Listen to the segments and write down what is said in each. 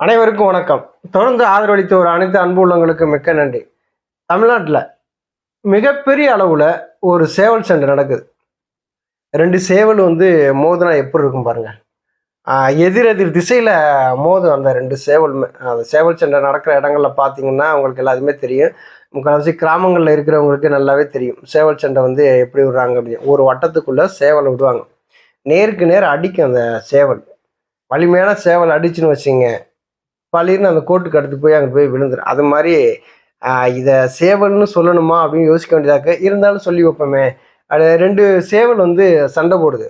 அனைவருக்கும் வணக்கம். தொடர்ந்து ஆதரவளித்த ஒரு அனைத்து அன்பு உள்ளவங்களுக்கு மிக்க நன்றி. தமிழ்நாட்டில் மிகப்பெரிய அளவில் ஒரு சேவல் சண்டை நடக்குது. ரெண்டு சேவல் வந்து மோதுனா எப்படி இருக்கும் பாருங்க. எதிரெதிர் திசையில் மோதும் அந்த ரெண்டு சேவல் அந்த சேவல் சண்டை நடக்கிற இடங்கள்ல பார்த்தீங்கன்னா உங்களுக்கு எல்லாத்துமே தெரியும். முக்கால்வாசி கிராமங்களில் இருக்கிறவங்களுக்கு நல்லாவே தெரியும். சேவல் சண்டை வந்து எப்படி விடுறாங்க அப்படின்னு. ஒரு வட்டத்துக்குள்ளே சேவலை விடுவாங்க. நேருக்கு நேர் அடிக்கும் அந்த சேவல். வலிமையான சேவல் அடிச்சுன்னு வச்சுங்க பளிர்னு அந்த கோட்டுக்கு அடுத்து போய் அங்கே போய் விழுந்துடும் அது மாதிரி இதை சேவல்னு சொல்லணுமா அப்படின்னு யோசிக்க வேண்டியதாக்க. இருந்தாலும் சொல்லி வைப்போமே. அது ரெண்டு சேவல் வந்து சண்டை போடுது.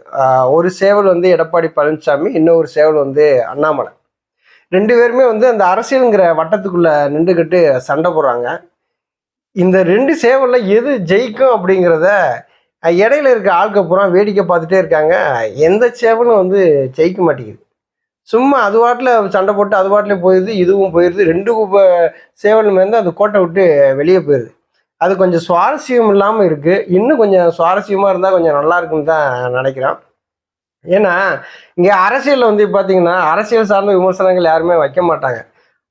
ஒரு சேவல் வந்து எடப்பாடி பழனிசாமி இன்னொரு சேவல் வந்து அண்ணாமலை. ரெண்டு பேருமே வந்து அந்த அரசியலுங்கிற வட்டத்துக்குள்ளே நின்றுக்கிட்டு சண்டை போடுறாங்க. இந்த ரெண்டு சேவலில் எது ஜெயிக்கும் அப்படிங்கிறத இடையில இருக்க ஆளுக்கு பூரா வேடிக்கை பார்த்துட்டே இருக்காங்க. எந்த சேவலும் வந்து ஜெயிக்க மாட்டேங்குது. சும்மா அது பாட்டில் சண்டை போட்டு அது பாட்டிலே போயிடுது இதுவும் போயிடுது. ரெண்டு குப்ப சேவல் மேந்து அந்த கோட்டை விட்டு வெளியே போயிடுது அது கொஞ்சம் சுவாரஸ்யம் இல்லாமல் இருக்குது இன்னும் கொஞ்சம் சுவாரஸ்யமாக இருந்தால் கொஞ்சம் நல்லா இருக்குன்னு தான் நினைக்கிறேன். ஏன்னா இங்கே அரசியலில் வந்து பார்த்தீங்கன்னா அரசியல் சார்ந்த விமர்சனங்கள் யாருமே வைக்க மாட்டாங்க.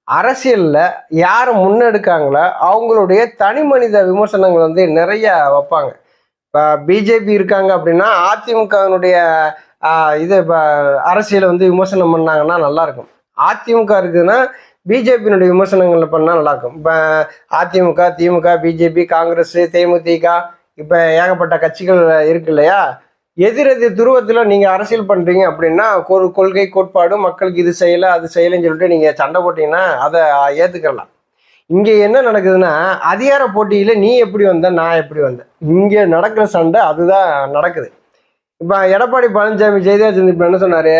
அரசியலில் யார் முன்னெடுக்காங்களோ அவங்களுடைய தனி மனித விமர்சனங்கள் வந்து நிறைய வைப்பாங்க. இப்போ பிஜேபி இருக்காங்க அப்படின்னா அதிமுகவினுடைய இது இப்போ அரசியலை வந்து விமர்சனம் பண்ணாங்கன்னா நல்லா இருக்கும் அதிமுக இருக்குதுன்னா பிஜேபியினுடைய விமர்சனங்கள் பண்ணால் நல்லாயிருக்கும் இப்போ அதிமுக திமுக பிஜேபி காங்கிரஸ் தேமுதிக இப்போ ஏகப்பட்ட கட்சிகள் இருக்கு இல்லையா? எதிரெதிர் துருவத்தில் நீங்கள் அரசியல் பண்ணுறீங்க அப்படின்னா ஒரு கொள்கை கோட்பாடு மக்களுக்கு இது செய்யலை அது செய்யலைன்னு சொல்லிட்டு நீங்கள் சண்டை போட்டீங்கன்னா அதை ஏற்றுக்கலாம் இங்கே என்ன நடக்குதுன்னா அதிகார போட்டியில் நீ எப்படி வந்த நான் எப்படி வந்தேன். இங்கே நடக்கிற சண்டை அதுதான் நடக்குது. இப்போ எடப்பாடி பழனிசாமி செய்தியாக சந்திப்பில் என்ன சொன்னார்?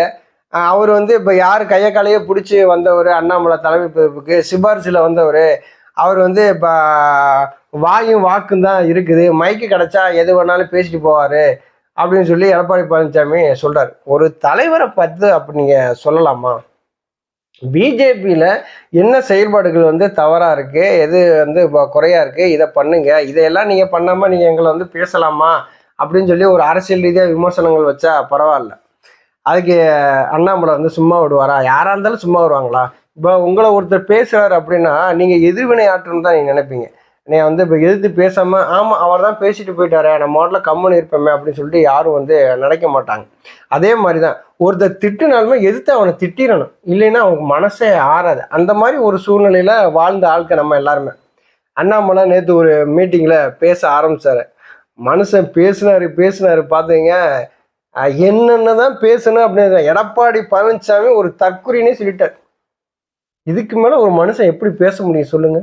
அவர் வந்து இப்போ யார் கையை காலையே பிடிச்சி வந்தவர் அண்ணாமலை தலைமை பொறுப்புக்கு சிபாரிசில் வந்தவர் அவர் வந்து இப்போ வாயும் வாக்கும் தான் இருக்குது. மைக்கு கிடச்சா எது வேணாலும் பேசிட்டு போவார் அப்படின்னு சொல்லி எடப்பாடி பழனிசாமி சொல்கிறார் ஒரு தலைவரை பார்த்து அப்படி நீங்கள் சொல்லலாமா? பிஜேபியில் என்ன செயல்பாடுகள் வந்து தவறாக இருக்குது எது வந்து இப்போ இருக்குது இதை பண்ணுங்க. இதையெல்லாம் நீங்கள் பண்ணாமல் நீங்கள் எங்களை வந்து பேசலாமா? அப்படின்னு சொல்லி ஒரு அரசியல் ரீதியாக விமர்சனங்கள் வச்சா பரவாயில்ல. அதுக்கு அண்ணாமலை வந்து சும்மா விடுவாரா? யாராக இருந்தாலும் சும்மா வருவாங்களா? இப்போ உங்களை ஒருத்தர் பேசுகிறார் அப்படின்னா நீங்கள் எதிர்வினை ஆற்றணும் தான் நீங்கள் நினைப்பீங்க. நீ வந்து இப்போ எதிர்த்து பேசாமல் ஆமாம் அவர் தான் பேசிட்டு போயிட்டாரே நம்ம மாடலில் கம்முன்னு இருப்போமே அப்படின்னு சொல்லிட்டு யாரும் வந்து நினைக்க மாட்டாங்க. அதே மாதிரி தான் ஒருத்தர் திட்டுனாலுமே எதிர்த்து அவனை திட்டிடணும். இல்லைன்னா அவனுக்கு மனசே ஆறாது. அந்த மாதிரி ஒரு சூழ்நிலையில் வாழ்ந்த ஆட்கள் நம்ம எல்லாருமே. அண்ணாமலை நேற்று ஒரு மீட்டிங்கில் பேச ஆரம்பித்தார் மனுஷன் பேசினாரு பேசினாரு பார்த்தீங்க என்னென்ன தான் பேசணும் அப்படின்னு எடப்பாடி பழனிசாமி ஒரு தற்குறினே சொல்லிட்டார். இதுக்கு மேலே ஒரு மனுஷன் எப்படி பேச முடியும் சொல்லுங்க.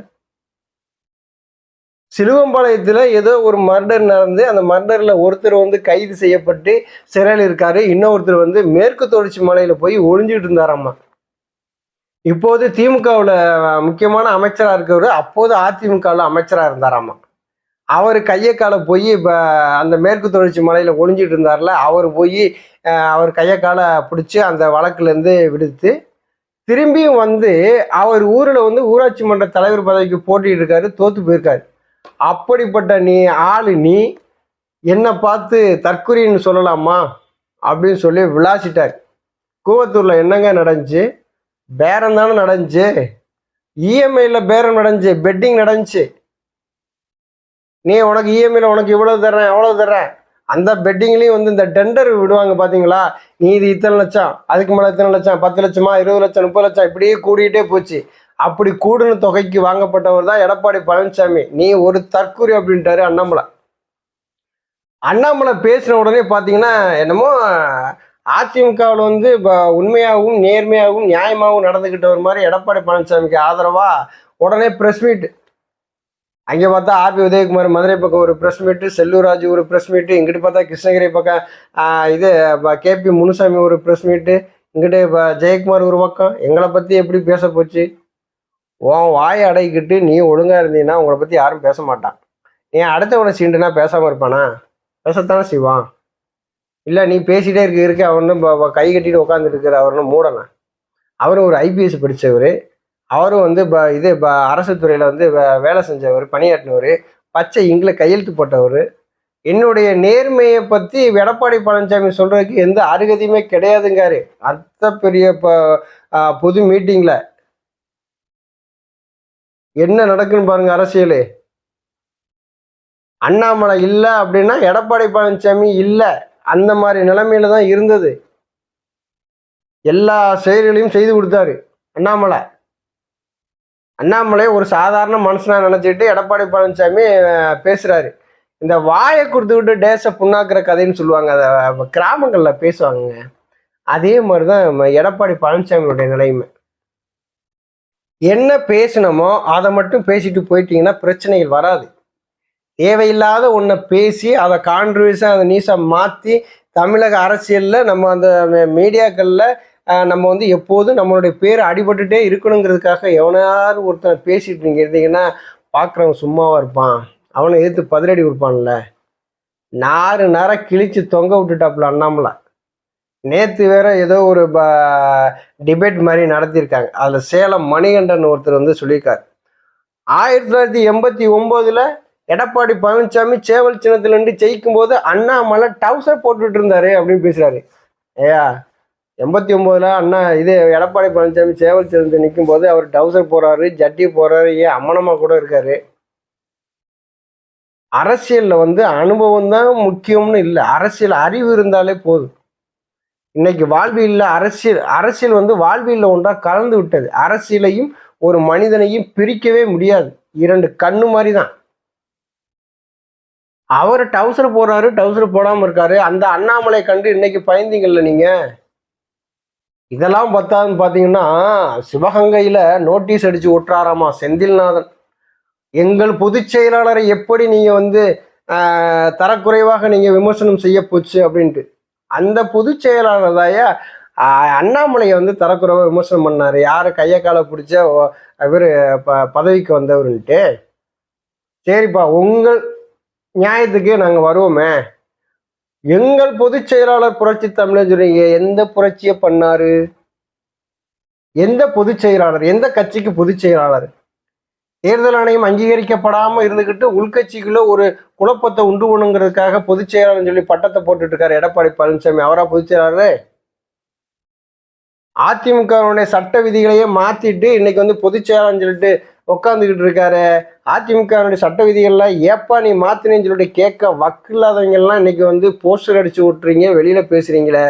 சிலுவம்பாளையத்தில் ஏதோ ஒரு மர்டர் நடந்து அந்த மர்டரில் ஒருத்தர் வந்து கைது செய்யப்பட்டு சிறையில் இருக்காரு. இன்னொருத்தர் வந்து மேற்கு தொடர்ச்சி மலையில் போய் ஒளிஞ்சிட்டு இருந்தாராம்மா இப்போது திமுகவில் முக்கியமான அமைச்சராக இருக்கவர் அப்போது அதிமுகவில் அமைச்சராக இருந்தாராம்மா அவர் கையை காலை போய் இப்போ அந்த மேற்கு தொடர்ச்சி மலையில் ஒளிஞ்சிட்டு இருந்தார்ல அவர் போய் அவர் கையை காலை பிடிச்சி அந்த வழக்குலேருந்து விடுத்து திரும்பியும் வந்து அவர் ஊரில் வந்து ஊராட்சி மன்ற தலைவர் பதவிக்கு போட்டிட்டு இருக்காரு தோத்து போயிருக்காரு. அப்படிப்பட்ட நீ ஆளு நீ என்னை பார்த்து தற்கொலைன்னு சொல்லலாமா? அப்படின்னு சொல்லி விளாசிட்டார். கூவத்தூரில் என்னங்க நடந்துச்சு? பேரம் தானே நடந்துச்சு? இஎம்ஐயில் பேரம் நடந்துச்சு பெட்டிங் நடந்துச்சு. நீ உனக்கு இஎம்ஐயில் உனக்கு இவ்வளோ தர்றேன் அவ்வளோ தர்றேன். அந்த பெட்டிங்லேயும் வந்து இந்த டெண்டர் விடுவாங்க பார்த்தீங்களா நீ இது இத்தனை லட்சம் அதுக்கு மேலே இத்தனை லட்சம் பத்து லட்சமா இருபது லட்சம் முப்பது லட்சம் இப்படியே கூடிக்கிட்டே போச்சு. அப்படி கூடுன தொகைக்கு வாங்கப்பட்டவர் தான் எடப்பாடி பழனிசாமி. நீ ஒரு தற்கூரி அப்படின்ட்டாரு அண்ணாமலை. அண்ணாமலை பேசின உடனே பார்த்தீங்கன்னா என்னமோ அதிமுகவில் வந்து இப்போ உண்மையாகவும் நேர்மையாகவும் நியாயமாகவும் நடந்துக்கிட்டவர் மாதிரி எடப்பாடி பழனிசாமிக்கு ஆதரவாக உடனே ப்ரெஸ் மீட் அங்கே பார்த்தா ஆர்பி உதயகுமார் மதுரை பக்கம் ஒரு ப்ரெஸ் மீட்டு செல்லூராஜ் ஒரு ப்ரெஸ் மீட்டு இங்கிட்டு பார்த்தா கிருஷ்ணகிரி பக்கம் இது கேபி முனுசாமி ஒரு ப்ரெஸ் மீட்டு இங்கிட்டு இப்போ ஜெயக்குமார் ஒரு பக்கம். எங்களை பற்றி எப்படி பேச போச்சு? உன் வாயை அடைக்கிட்டு நீ ஒழுங்காக இருந்தீங்கன்னா உங்களை பற்றி யாரும் பேச மாட்டான். நீ அடுத்தவனை சீண்டுனா பேசாமல் இருப்பானா? பேசத்தானே செய்வான். இல்லை நீ பேசிகிட்டே இருக்க இருக்க அவனும் கை கட்டிட்டு உட்காந்துட்டு இருக்கிற அவரும் மூடனா அவரும் ஒரு ஐபிஎஸ் படித்தவர் அவரும் வந்து இப்போ இது இப்போ அரசு துறையில் வந்து வே- வேலை செஞ்சவர் பணியாற்றினவர் பச்சை இங்கில் கையெழுத்து போட்டவர். என்னுடைய நேர்மையை பற்றி எடப்பாடி பழனிசாமி சொல்கிறதுக்கு எந்த அருகதையுமே கிடையாதுங்காரு. அத்த பெரிய இப்போ பொது மீட்டிங்கில் என்ன நடக்குன்னு பாருங்க அரசியல். அண்ணாமலை இல்லை அப்படின்னா எடப்பாடி பழனிசாமி இல்லை. அந்த மாதிரி நிலைமையில தான் இருந்தது. எல்லா செயல்களையும் செய்து கொடுத்தாரு அண்ணாமலை. அண்ணாமலை ஒரு சாதாரண மனுஷனா நினைச்சிட்டு எடப்பாடி பழனிசாமி பேசுகிறாரு பேசுறாரு. இந்த வாயை கொடுத்துக்கிட்டு டேஸை புண்ணாக்குற கதைன்னு சொல்லுவாங்க. அதை கிராமங்கள்ல பேசுவாங்க அதே மாதிரிதான் தான் எடப்பாடி பழனிசாமியுடைய நிலைமை. என்ன பேசினமோ அதை மட்டும் பேசிட்டு போயிட்டீங்கன்னா பிரச்சனைகள் வராது. தேவையில்லாத ஒன்றை பேசி அதை கான்ட்ரவர்ஸாக அதை நியூஸாக மாற்றி தமிழக அரசியலில் நம்ம அந்த மீடியாக்களில் நம்ம வந்து எப்போதும் நம்மளுடைய பேர் அடிபட்டுட்டே இருக்கணுங்கிறதுக்காக எவனாவது ஒருத்தனை பேசிட்டு நீங்கள் இருந்தீங்கன்னா பார்க்குறவன் சும்மாவா இருப்பான். அவனை எதிர்த்து பதிலடி கொடுப்பான்ல. நாறு நேரம் கிழிச்சு தொங்க விட்டுட்டாப்புல அண்ணாமலை. நேற்று வேற ஏதோ ஒரு டிபேட் மாதிரி நடத்தியிருக்காங்க. அதில் சேலம் மணிகண்டன் ஒருத்தர் வந்து சொல்லியிருக்காரு. ஆயிரத்தி தொள்ளாயிரத்தி எண்பத்தி ஒம்போதுல எடப்பாடி பழனிசாமி சேவல் சின்னத்துலேருந்து ஜெயிக்கும் போது அண்ணாமலை டவுசர் போட்டுட்டு இருந்தாரு அப்படின்னு பேசுறாரு. ஏயா எண்பத்தி ஒம்போதுல அண்ணா இது எடப்பாடி பழனிசாமி சேவல் சேர்ந்து நிற்கும் போது அவர் டவுசர் போறாரு ஜட்டி போறாரு ஏன் அம்மனமா கூட இருக்காரு. அரசியல்ல வந்து அனுபவம் தான் முக்கியம்னு இல்லை. அரசியல் அறிவு இருந்தாலே போதும். இன்னைக்கு வாழ்வியல்ல அரசியல் அரசியல் வந்து வாழ்வியல்ல ஒன்றா கலந்து விட்டது. அரசியலையும் ஒரு மனிதனையும் பிரிக்கவே முடியாது. இரண்டு கண்ணு மாதிரி தான். அவர் டவுசர் போறாரு டவுசர் போடாம இருக்காரு. அந்த அண்ணாமலை கண்டு இன்னைக்கு பயந்தீங்கல்ல நீங்க? இதெல்லாம் பத்தாதுன்னு பார்த்தீங்கன்னா சிவகங்கையில் நோட்டீஸ் அடித்து ஒட்டுறாராமா செந்தில்நாதன். எங்கள் பொதுச் செயலாளரை எப்படி நீங்கள் வந்து தரக்குறைவாக நீங்கள் விமர்சனம் செய்ய போச்சு அப்படின்ட்டு. அந்த பொதுச் செயலாளர் தாயா அண்ணாமலையை வந்து தரக்குறைவாக விமர்சனம் பண்ணாரு. யார் கையை காலை பிடிச்ச இவர் ப பதவிக்கு வந்தவருன்ட்டு. சரிப்பா உங்கள் நியாயத்துக்கு நாங்கள் வருவோமே. எங்கள் பொதுச் செயலாளர் புரட்சி தமிழர் சொல்றீங்க எந்த புரட்சியை பண்ணாரு? எந்த பொதுச் செயலாளர் எந்த கட்சிக்கு பொதுச் செயலாளர்? தேர்தல் ஆணையம் அங்கீகரிக்கப்படாமல் இருந்துக்கிட்டு உள்கட்சிக்குள்ள ஒரு குழப்பத்தை உண்டு பண்ணுங்கிறதுக்காக பொதுச் செயலாளர் சொல்லி பட்டத்தை போட்டுட்டு இருக்காரு எடப்பாடி பழனிசாமி. அவரா பொதுச் செயலாளர்? அதிமுகவுடைய சட்ட விதிகளையே மாத்திட்டு இன்னைக்கு வந்து பொதுச் செயலாளர் சொல்லிட்டு உட்காந்துக்கிட்டு இருக்காரு அதிமுகவினுடைய சட்ட விதிகள்லாம் ஏப்பா நீ மாத்தினேன்னு சொல்லிட்டு கேட்க வக்கு இல்லாதவங்க இன்னைக்கு வந்து போஸ்டர் அடிச்சு விட்டுறீங்க வெளியில பேசுறீங்களே.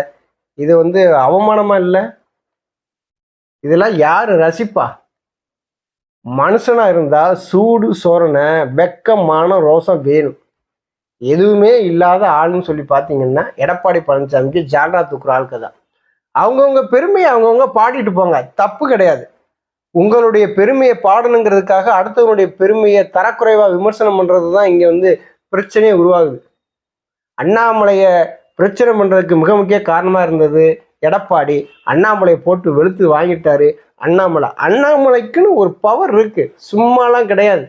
இது வந்து அவமானமா இல்லை? இதெல்லாம் யார்? ரசிப்பா? மனுஷனா இருந்தா சூடு சோரனை வெக்கமான ரோசம் வேணும். எதுவுமே இல்லாத ஆளுன்னு சொல்லி பார்த்தீங்கன்னா எடப்பாடி பழனிசாமிக்கு ஜால்ரா தூக்குற ஆளுக்கு தான் அவங்கவுங்க பெருமையை அவங்கவுங்க பாடிட்டு போங்க. தப்பு கிடையாது. உங்களுடைய பெருமையை பாடணுங்கிறதுக்காக அடுத்தவங்களுடைய பெருமையை தரக்குறைவாக விமர்சனம் பண்ணுறது தான் இங்கே வந்து பிரச்சனையே உருவாகுது. அண்ணாமலையை பிரச்சனை பண்ணுறதுக்கு மிக முக்கிய காரணமாக இருந்தது எடப்பாடி. அண்ணாமலையை போட்டு வெளுத்து வாங்கிட்டாரு அண்ணாமலை. அண்ணாமலைக்குன்னு ஒரு பவர் இருக்குது சும்மாலாம் கிடையாது.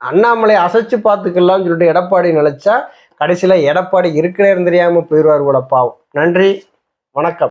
அண்ணாமலையை அசைச்சு பார்த்துக்கலாம்னு சொல்லிட்டு எடப்பாடி நினைச்சா கடைசியில எடப்பாடி இருக்கிறேன்னு தெரியாமல் போயிடுவார் கூட பாவம். நன்றி. வணக்கம்.